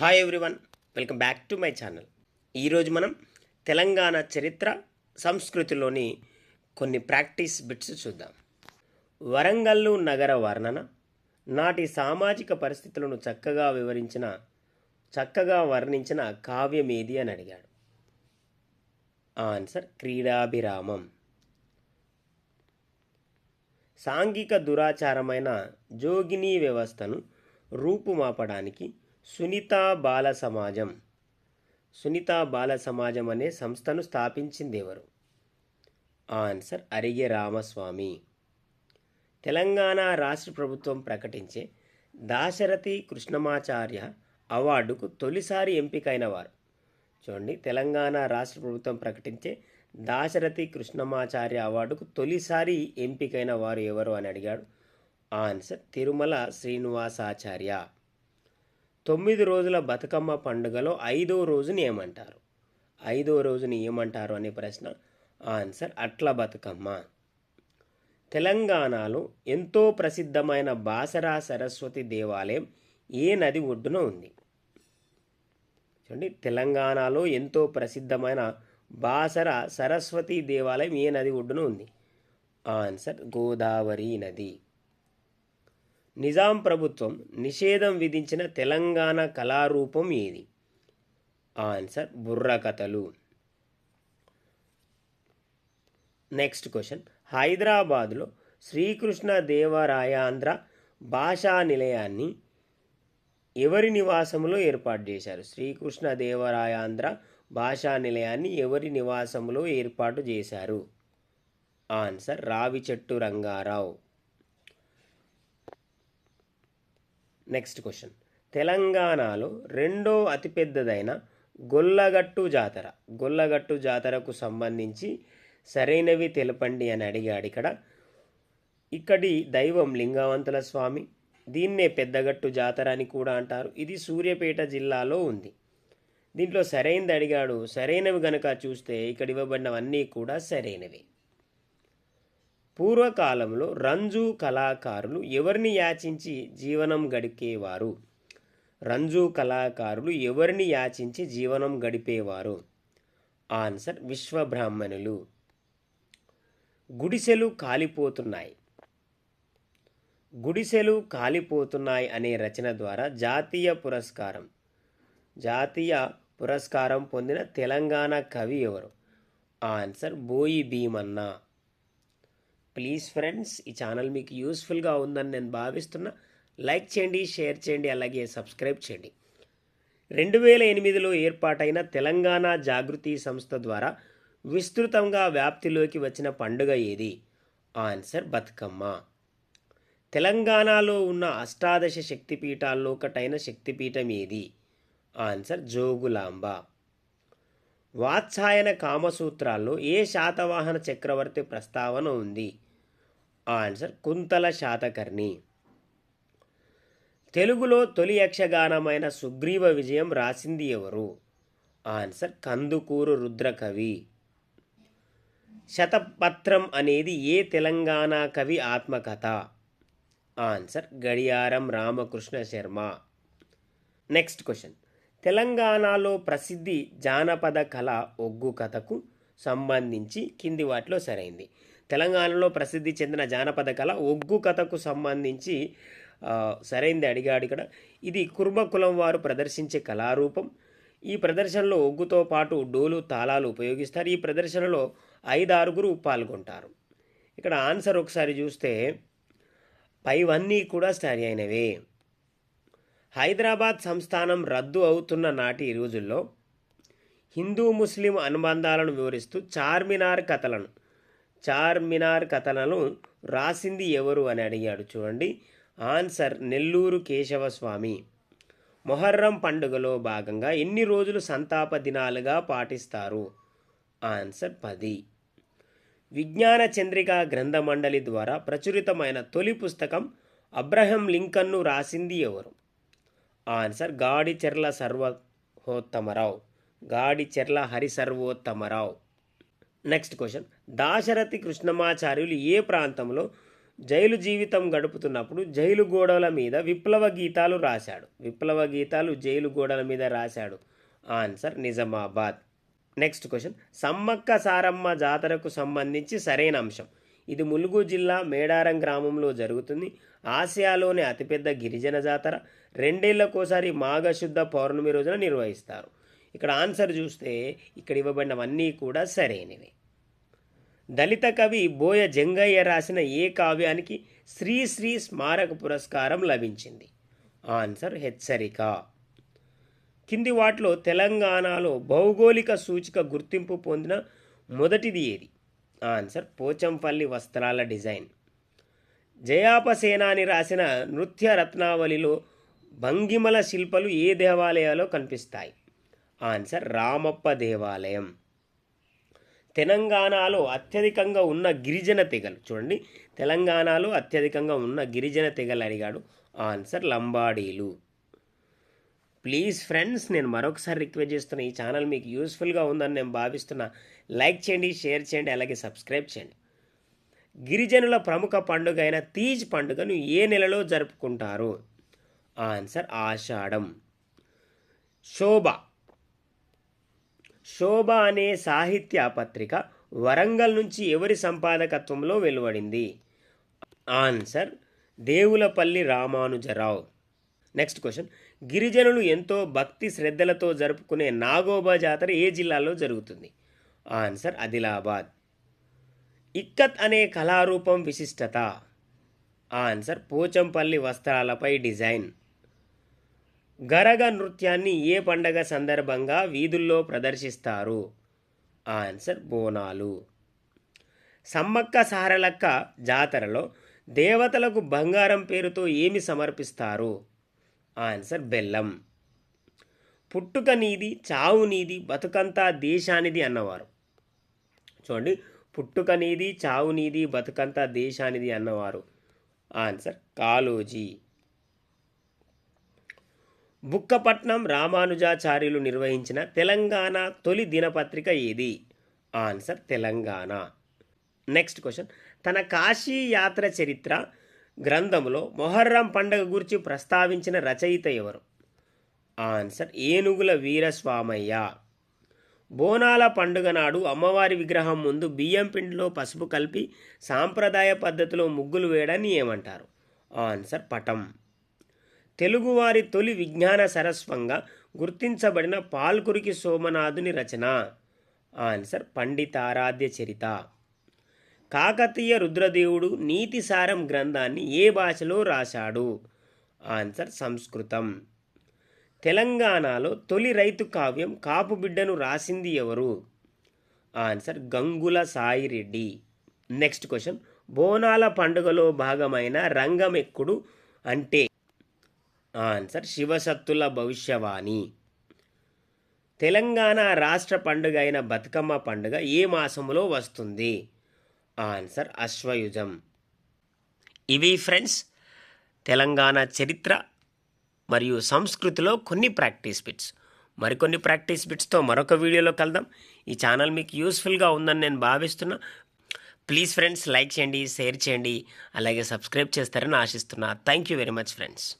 Hi everyone welcome back to my channel ఈరోజు మనం తెలంగాణ చరిత్ర సంస్కృతిలోని కొన్ని ప్రాక్టీస్ బిట్స్ చూద్దాం. వరంగల్లు నగర వర్ణన నాటి సామాజిక పరిస్థితులను చక్కగా వివరించిన చక్కగా వర్ణించిన కావ్యం ఏది అని అడిగాడు. ఆన్సర్ క్రీడాభిరామం. సాంఘిక దురాచారమైన జోగిని వ్యవస్థను రూపుమాపడానికి సునీత బాల సమాజం. సునీత బాల సమాజం అనే సంస్థను స్థాపించింది ఎవరు ఆన్సర్ అరిగే రామస్వామి. తెలంగాణ రాష్ట్ర ప్రభుత్వం ప్రకటించే దాశరథి కృష్ణమాచార్య అవార్డుకు తొలిసారి ఎంపికైన వారు చూడండి తెలంగాణ రాష్ట్ర ప్రభుత్వం ప్రకటించే దాశరథి కృష్ణమాచార్య అవార్డుకు తొలిసారి ఎంపికైన వారు ఎవరు అని అడిగాడు? ఆన్సర్ తిరుమల శ్రీనివాసాచార్య. తొమ్మిది రోజుల బతుకమ్మ పండుగలో ఐదో రోజుని ఏమంటారు ఐదో రోజుని ఏమంటారు అనే ప్రశ్న ఆన్సర్ అట్ల బతుకమ్మ. తెలంగాణలో ఎంతో ప్రసిద్ధమైన బాసరా సరస్వతి దేవాలయం ఏ నది ఒడ్డున ఉంది? చూడండి తెలంగాణలో ఎంతో ప్రసిద్ధమైన బాసర సరస్వతి దేవాలయం ఏ నది ఒడ్డున ఉంది? ఆన్సర్ గోదావరి నది. నిజాం ప్రభుత్వం నిషేధం విధించిన తెలంగాణ కళారూపం ఏది? ఆన్సర్ బుర్రకథలు నెక్స్ట్ క్వశ్చన్. హైదరాబాద్లో శ్రీకృష్ణ దేవరాయాంధ్ర భాషా నిలయాన్ని ఎవరి నివాసంలో ఏర్పాటు చేశారు? శ్రీకృష్ణ దేవరాయాంధ్ర భాషా నిలయాన్ని ఎవరి నివాసంలో ఏర్పాటు చేశారు? ఆన్సర్ రావి చెట్టు రంగారావు. నెక్స్ట్ క్వశ్చన్ తెలంగాణలో రెండో అతిపెద్దదైన గొల్లగట్టు జాతర. గొల్లగట్టు జాతరకు సంబంధించి సరైనవి తెలపండి అని అడిగాడు ఇక్కడ. ఇక్కడి దైవం లింగవంతుల స్వామి. దీన్నే పెద్దగట్టు జాతర అని కూడా అంటారు. ఇది సూర్యాపేట జిల్లాలో ఉంది. దీంట్లో సరైనది అడిగాడు. సరైనవి గనక చూస్తే ఇక్కడ ఇవ్వబడినవన్నీ కూడా సరైనవి. పూర్వకాలంలో రంజు కళాకారులు ఎవరిని యాచించి జీవనం గడిపేవారు? రంజు కళాకారులు ఎవరిని యాచించి జీవనం గడిపేవారు? ఆన్సర్ విశ్వబ్రాహ్మణులు. గుడిసెలు కాలిపోతున్నాయి. గుడిసెలు కాలిపోతున్నాయి అనే రచన ద్వారా జాతీయ పురస్కారం. జాతీయ పురస్కారం పొందిన తెలంగాణ కవి ఎవరు? Answer Boyi Bheemanna. Please friends ఈ ఛానల్ మీకు యూస్ఫుల్గా ఉందని నేను భావిస్తున్నా. లైక్ చేయండి షేర్ చేయండి అలాగే సబ్స్క్రైబ్ చేయండి. రెండు వేల ఎనిమిదిలో ఏర్పాటైన తెలంగాణ జాగృతి సంస్థ ద్వారా విస్తృతంగా వ్యాప్తిలోకి వచ్చిన పండుగ ఏది? ఆన్సర్ బతుకమ్మ. తెలంగాణలో ఉన్న అష్టాదశ శక్తిపీఠాల్లో ఒకటైన శక్తిపీఠం ఏది? ఆన్సర్ జోగులాంబ. వాత్సాయన కామసూత్రాల్లో ఏ శాతవాహన చక్రవర్తి ప్రస్తావన ఉంది? ఆన్సర్ కుంతల శాతకర్ణి. తెలుగులో తొలి యక్షగానమైన సుగ్రీవ విజయం రాసింది ఎవరు? ఆన్సర్ కందుకూరు రుద్రకవి. శతపత్రం అనేది ఏ తెలంగాణ కవి ఆత్మకథ? ఆన్సర్ గడియారం రామకృష్ణ శర్మ. Next question. తెలంగాణలో ప్రసిద్ధి జానపద కళ ఒగ్గు కథకు సంబంధించి కింది వాటిలో సరైంది. తెలంగాణలో ప్రసిద్ధి చెందిన జానపద కళ ఒగ్గు కథకు సంబంధించి సరైంది అడిగాడు ఇక్కడ. ఇది కుర్మ కులం వారు ప్రదర్శించే కళారూపం. ఈ ప్రదర్శనలో ఒగ్గుతో పాటు డోలు తాళాలు ఉపయోగిస్తారు. ఈ ప్రదర్శనలో ఐదారుగురు పాల్గొంటారు. ఇక్కడ ఆన్సర్ ఒకసారి చూస్తే పైవన్నీ కూడా సరి అయినవే. హైదరాబాద్ సంస్థానం రద్దు అవుతున్న నాటి రోజుల్లో హిందూ ముస్లిం అనుబంధాలను వివరిస్తూ చార్మినార్ కథలను చార్మినార్ కథలను రాసింది ఎవరు అని అడిగాడు చూడండి. ఆన్సర్ నెల్లూరు కేశవస్వామి. మొహర్రం పండుగలో భాగంగా ఎన్ని రోజులు సంతాప దినాలుగా పాటిస్తారు? ఆన్సర్ పది. విజ్ఞాన చంద్రిక గ్రంథ మండలి ద్వారా ప్రచురితమైన తొలి పుస్తకం అబ్రహం లింకన్ను రాసింది ఎవరు? Answer Gadicherla Sarvahottamarao Gadicherla Harisarvottamarao. Next question Dasarathi Krishnamacharyulu ఏ ప్రాంతంలో జైలు జీవితం గడుపుతున్నప్పుడు జైలు గోడల మీద విప్లవ గీతాలు రాశాడు? విప్లవ గీతాలు జైలు గోడల మీద రాశాడు. Answer Nizamabad. Next question Sammakka Saramma జాతరకు సంబంధించి సరైన అంశం. ఇది ములుగు జిల్లా మేడారం గ్రామంలో జరుగుతుంది. ఆసియాలోనే అతిపెద్ద గిరిజన జాతర. రెండేళ్ళకోసారి మాఘశుద్ధ పౌర్ణమి రోజున నిర్వహిస్తారు. ఇక్కడ ఆన్సర్ చూస్తే ఇక్కడ ఇవ్వబడినవన్నీ కూడా సరైనవి. దళిత కవి బోయ జంగయ్య రాసిన ఏ కావ్యానికి శ్రీశ్రీ స్మారక పురస్కారం లభించింది? ఆన్సర్ హెచ్చరిక. కింది వాటిలో తెలంగాణలో భౌగోళిక సూచిక గుర్తింపు పొందిన మొదటిది ఏది? ఆన్సర్ పోచంపల్లి వస్త్రాల డిజైన్. జయాపసేనాని రాసిన నృత్య రత్నావళిలో భంగిమల శిల్పలు ఏ దేవాలయాలో కనిపిస్తాయి? ఆన్సర్ రామప్ప దేవాలయం. తెలంగాణలో అత్యధికంగా ఉన్న గిరిజన తెగలు చూడండి. తెలంగాణలో అత్యధికంగా ఉన్న గిరిజన తెగలు అడిగాడు ఆన్సర్ లంబాడీలు. ప్లీజ్ ఫ్రెండ్స్ నేను మరొకసారి రిక్వెస్ట్ చేస్తున్న ఈ ఛానల్ మీకు యూస్ఫుల్గా ఉందని నేను భావిస్తున్నా. లైక్ చేయండి షేర్ చేయండి అలాగే సబ్స్క్రైబ్ చేయండి. గిరిజనుల ప్రముఖ పండుగ అయిన తీజ్ పండుగను ఏ నెలలో జరుపుకుంటారు? ఆన్సర్ ఆషాఢం. శోభ. శోభ అనే సాహిత్య పత్రిక వరంగల్ నుంచి ఎవరి సంపాదకత్వంలో వెలువడింది? Answer Devulapalli Ramanujarao. Next question. గిరిజనులు ఎంతో భక్తి శ్రద్ధలతో జరుపుకునే నాగోబా జాతర ఏ జిల్లాలో జరుగుతుంది? ఆన్సర్ ఆదిలాబాద్. ఇక్కత్ అనే కళారూపం విశిష్టత. ఆన్సర్ పోచంపల్లి వస్త్రాలపై డిజైన్. గరగ నృత్యాన్ని ఏ పండగ సందర్భంగా వీధుల్లో ప్రదర్శిస్తారు? ఆన్సర్ బోనాలు. సమ్మక్క సారలక్క జాతరలో దేవతలకు బంగారం పేరుతో ఏమి సమర్పిస్తారు? ఆన్సర్ బెల్లం. పుట్టుక నీది చావు నీది బతుకంతా దేశానిది అన్నవారు. చూడండి పుట్టుక నీది చావు నీది బతుకంతా దేశానిది అన్నవారు. ఆన్సర్ కాలోజీ బుక్కపట్నం రామానుజాచార్యులు నిర్వహించిన తెలంగాణ తొలి దినపత్రిక ఏది? ఆన్సర్ తెలంగాణ. Next question. తన కాశీ యాత్ర చరిత్ర గ్రంథంలో మొహర్రం పండగ గురించి ప్రస్తావించిన రచయిత ఎవరు? ఆన్సర్ ఏనుగుల వీరస్వామయ్య. బోనాల పండుగ నాడు అమ్మవారి విగ్రహం ముందు బియ్యం పిండిలో పసుపు కలిపి సాంప్రదాయ పద్ధతిలో ముగ్గులు వేయడాన్ని ఏమంటారు? ఆన్సర్ పటం. తెలుగువారి తొలి విజ్ఞాన సరస్వంగా గుర్తించబడిన పాల్కురికి సోమనాథుని రచన. ఆన్సర్ పండితారాధ్య చరిత. కాకతీయ రుద్రదేవుడు నీతిసారం గ్రంథాన్ని ఏ భాషలో రాశాడు? ఆన్సర్ సంస్కృతం. తెలంగాణలో తొలి రైతు కావ్యం కాపుబిడ్డను రాసింది ఎవరు? Answer Gangula Saireddy. Next question. బోనాల పండుగలో భాగమైన రంగమెక్కుడు అంటే ఆన్సర్ శివసత్తుల భవిష్యవాణి. తెలంగాణ రాష్ట్ర పండుగ అయిన బతుకమ్మ పండుగ ఏ మాసంలో వస్తుంది? ఆన్సర్ అశ్వయుజం. ఇవి ఫ్రెండ్స్ తెలంగాణ చరిత్ర మరియు సంస్కృతిలో కొన్ని ప్రాక్టీస్ బిట్స్. మరికొన్ని ప్రాక్టీస్ బిట్స్తో మరొక వీడియోలో కలుద్దాం. ఈ ఛానల్ మీకు యూస్ఫుల్గా ఉందని నేను భావిస్తున్నా. ప్లీజ్ ఫ్రెండ్స్ లైక్ చేయండి షేర్ చేయండి అలాగే సబ్స్క్రైబ్ చేస్తారని ఆశిస్తున్నా. Thank you very much friends.